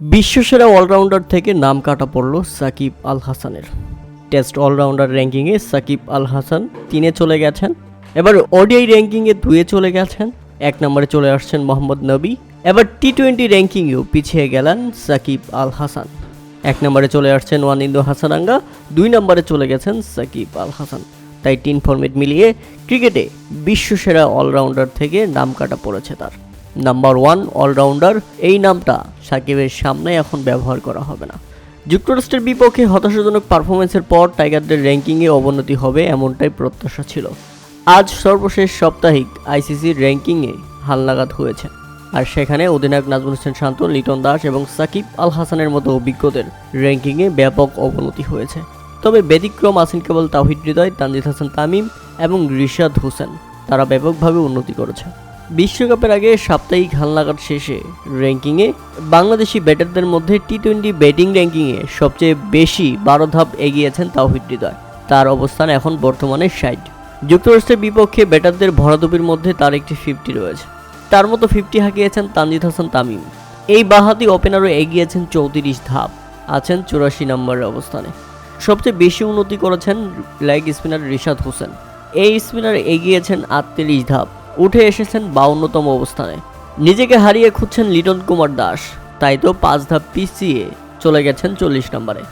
বিশ্বসেরা allrounder থেকে নাম কাটা পড়ল সাকিব আল হাসানের। টেস্ট অলরাউন্ডার র্যাঙ্কিংয়ে সাকিব আল হাসান তিনে চলে গেছেন। এবার ওডিআই র্যাঙ্কিংয়ে দুয়ে চলে গেছেন। এক নম্বরে চলে আসছেন মোহাম্মদ নবী। এবার টি টোয়েন্টি র্যাঙ্কিংয়েও পিছিয়ে গেলেন সাকিব আল হাসান। এক নম্বরে চলে আসছেন ওয়ানিন্দু হাসানাঙ্গা। দুই নম্বরে চলে গেছেন সাকিব আল হাসান। তাই তিন ফরম্যাট মিলিয়ে ক্রিকেটে বিশ্বসেরা অলরাউন্ডার থেকে নাম কাটা পড়েছে তার। নাম্বার ওয়ান অলরাউন্ডার, এই নামটা সাকিবের সামনে এখন ব্যবহার করা হবে না। যুক্তরাষ্ট্রের বিপক্ষে হতাশাজনক পারফরমেন্সের পর টাইগারদের র্যাঙ্কিংয়ে অবনতি হবে এমনটাই প্রত্যাশা ছিল। আজ সর্বশেষ সাপ্তাহিক আইসিসির র্যাঙ্কিংয়ে হালনাগাদ হয়েছে। আর সেখানে অধিনায়ক নাজমুল হোসেন শান্ত, লিটন দাস এবং সাকিব আল হাসানের মতো অভিজ্ঞদের র্যাঙ্কিংয়ে ব্যাপক অবনতি হয়েছে। তবে ব্যতিক্রম আছেন কেবল তাহিদ হৃদয়, তানজিদ হাসান তামিম এবং রিশাদ হোসেন তারা ব্যাপকভাবে উন্নতি করেছে। বিশ্বকাপের আগে সাপ্তাহিক হালনাগাদ শেষে র্যাঙ্কিংয়ে বাংলাদেশি ব্যাটারদের মধ্যে টি টোয়েন্টি ব্যাটিং র্যাঙ্কিংয়ে সবচেয়ে বেশি বারো ধাপ এগিয়েছেন তাওহিদ হৃদয়। তার অবস্থান এখন বর্তমানে ষাট। যুক্তরাষ্ট্রের বিপক্ষে ব্যাটারদের ভরাদুপির মধ্যে তার একটি ফিফটি রয়েছে। তার মতো ফিফটি হাঁকিয়েছেন তানজিদ হাসান তামিম। এই বাহাতি ওপেনারও এগিয়েছেন চৌত্রিশ ধাপ, আছেন চুরাশি নম্বরের অবস্থানে। সবচেয়ে বেশি উন্নতি করেছেন লেগ স্পিনার রিশাদ হোসেন। এই স্পিনার এগিয়েছেন আটত্রিশ ধাপ উঠে এসেছেন বাউন্নতম অবস্থানে। নিজেকে হারিয়ে খুঁজছেন লিটন কুমার দাস। তাই তো পাঁচ ধাপ পিছিয়ে চলে গেছেন চল্লিশ নম্বরে।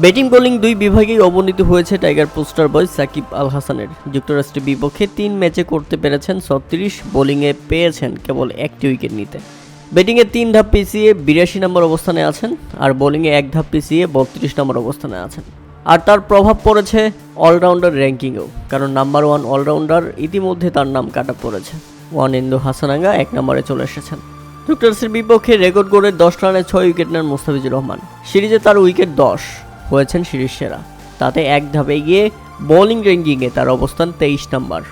ব্যাটিং, বোলিং দুই বিভাগেই অবনীত হয়েছে tiger poster boy Shakib Al হাসানের যুক্তরাষ্ট্রের বিপক্ষে তিন ম্যাচে করতে পেরেছেন ছত্রিশ, বোলিংয়ে পেয়েছেন কেবল একটি উইকেট নিতে। ব্যাটিংয়ে তিন ধাপ পিছিয়ে বিরাশি নম্বর অবস্থানে আছেন আর বোলিংয়ে এক ধাপ পিছিয়ে বত্রিশ নম্বর অবস্থানে আছেন। আর তার প্রভাব পড়েছে অলরাউন্ডার র্যাঙ্কিংয়েও, কারণ নাম্বার ওয়ান অলরাউন্ডার ইতিমধ্যে তার নাম কাটা পড়েছে। ওয়ান ইন্দু হাসানাঙ্গা এক নম্বরে চলে এসেছেন। যুক্তরাষ্ট্রের বিপক্ষে রেকর্ড গড়ে দশ রানে ছয় উইকেট নেন মুস্তাফিজুর রহমান। সিরিজে তার উইকেট দশ, হয়েছেন সিরিজ সেরা। তাতে এক ধাপে গিয়ে বোলিং র্যাঙ্কিংয়ে তার অবস্থান তেইশ নম্বর।